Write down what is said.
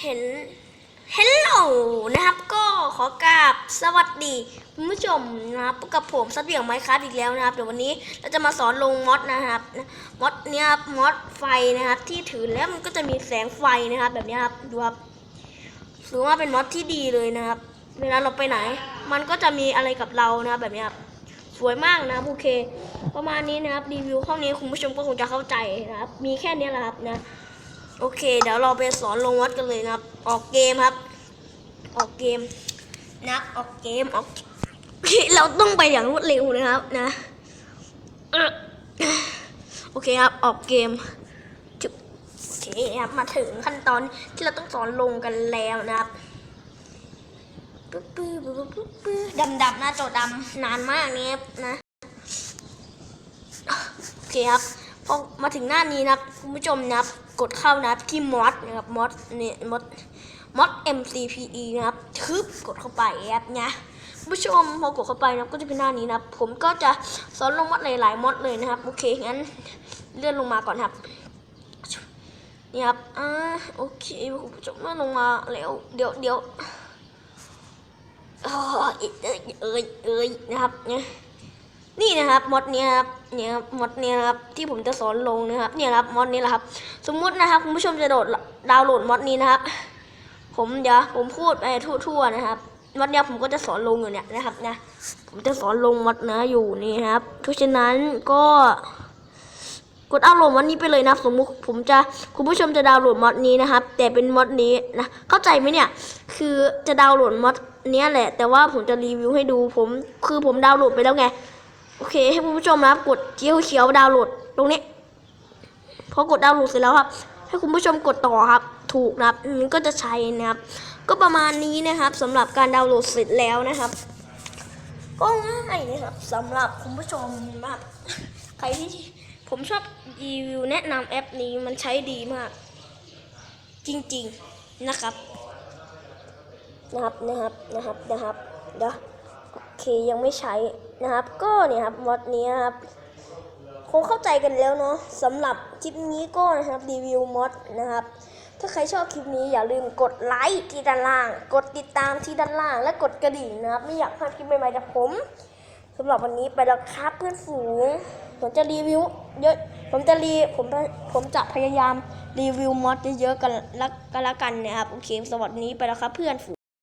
เห็นเฮลโหลนะครับ ก็ขอกราบสวัสดีคุณผู้ชมนะครับพบกับผมซัดเบี่ยงไมค์ครับอีกแล้วนะครับ เดี๋ยววันนี้เราจะมาสอนลงมอดนะครับมอดเนี้ยมอดไฟนะครับ ที่ถือแล้วมันก็จะมีแสงไฟนะครับ แบบนี้ครับดูครับถือว่าเป็นมอดที่ดีเลยนะครับ เวลาเราไปไหน มันก็จะมีอะไรกับเรานะครับแบบนี้ครับสวยมากนะครับโอเค ประมาณนี้นะครับรีวิวห้องนี้คุณผู้ชมก็คงจะเข้าใจนะครับ มีแค่นี้แหละครับนะ โอเค เดี๋ยวเราไปสอนลงวัดกันเลยนะครับ ออกเกมครับ ออกเกมนะออกเกมออกเราต้องไปอย่างรวดเร็วนะครับนะโอเคครับออกเกมโอเคครับมาถึงขั้นตอนที่เราต้องสอนลงกันแล้วนะครับปึ๊บปึ๊บปึ๊บปึ๊บดำดำหน้าจอดำนานมากเนี่ยนะโอเคครับ พอมาถึงหน้านี้นะครับคุณผู้ชมนะครับกดเข้านะครับที่มอดนะครับมอดเนี่ยมอดมอด MCPE นะครับทึบกดเข้าไปครับนะคุณผู้ชมพอกดเข้าไปนะก็จะเป็นหน้านี้นะผมก็จะสอนลงมอดหลายๆมอดเลยนะครับ โอเคงั้นเลื่อนลงมาก่อนครับนี่ครับอ่าโอเคคุณผู้ชมเลื่อนลงมาแล้วเดี๋ยวเดี๋ยวเอยเอ้ยเอ้ยเอ้ยนะครับเนี่ย นี่นะครับมอดเนี้ยครับเนี่ยครับมอดเนี้ยครับที่ผมจะสอนลงนะครับเนี่ยครับมอดนี้แหละครับ สมมุตินะครับคุณผู้ชมจะโดดดาวน์โหลดมอดนี้นะครับ ผมเดี๋ยวผมพูดไปทั่วๆนะครับมอดเนี้ยผมก็จะสอนลงอยู่เนี่ยนะครับนะผมจะสอนลงมอดนะอยู่นี่ครับเพราะฉะนั้นก็กดดาวโหลดมอดนี้ไปเลยนะสมมุติผมจะคุณผู้ชมจะดาวน์โหลดมอดนี้นะครับ แต่เป็นมอดนี้นะเข้าใจไหมเนี่ยคือจะดาวน์โหลดมอดเนี้ยแหละ แต่ว่าผมจะรีวิวให้ดูผมคือผมดาวน์โหลดไปแล้วไง โอเค ให้คุณผู้ชมนะครับ กดเขียวเขียวดาวน์โหลดตรงนี้พอกดดาวน์โหลดเสร็จแล้วครับ ให้คุณผู้ชมกดต่อครับ ถูกนะครับก็จะใช้นะครับ ก็ประมาณนี้นะครับสำหรับการดาวน์โหลดเสร็จแล้วนะครับ ก็ง่ายนะครับสำหรับคุณผู้ชมนะครับใครที่ผมชอบรีวิวแนะนำแอปนี้มันใช้ดีมาก จริงๆนะครับนะครับนะครับนะครับนะครับเดี๋ยวโอเคยังไม่ใช้ นะครับ ก็เนี่ยครับมอดนี้ครับคงเข้าใจกันแล้วเนาะสำหรับคลิปนี้ก็นะครับรีวิวมอดนะครับ ถ้าใครชอบคลิปนี้อย่าลืมกดไลค์ที่ด้านล่าง กดติดตามที่ด้านล่าง และกดกระดิ่งนะครับ ไม่อยากพลาดคลิปใหม่ๆจากผมสำหรับวันนี้ไปแล้วครับเพื่อนฝูง ผมจะรีวิวเยอะผมจะรีผมผมจะพยายามรีวิวมอดเยอะๆกันละกันละกันนะครับโอเคสวัสดีไปแล้วครับเพื่อนฝูง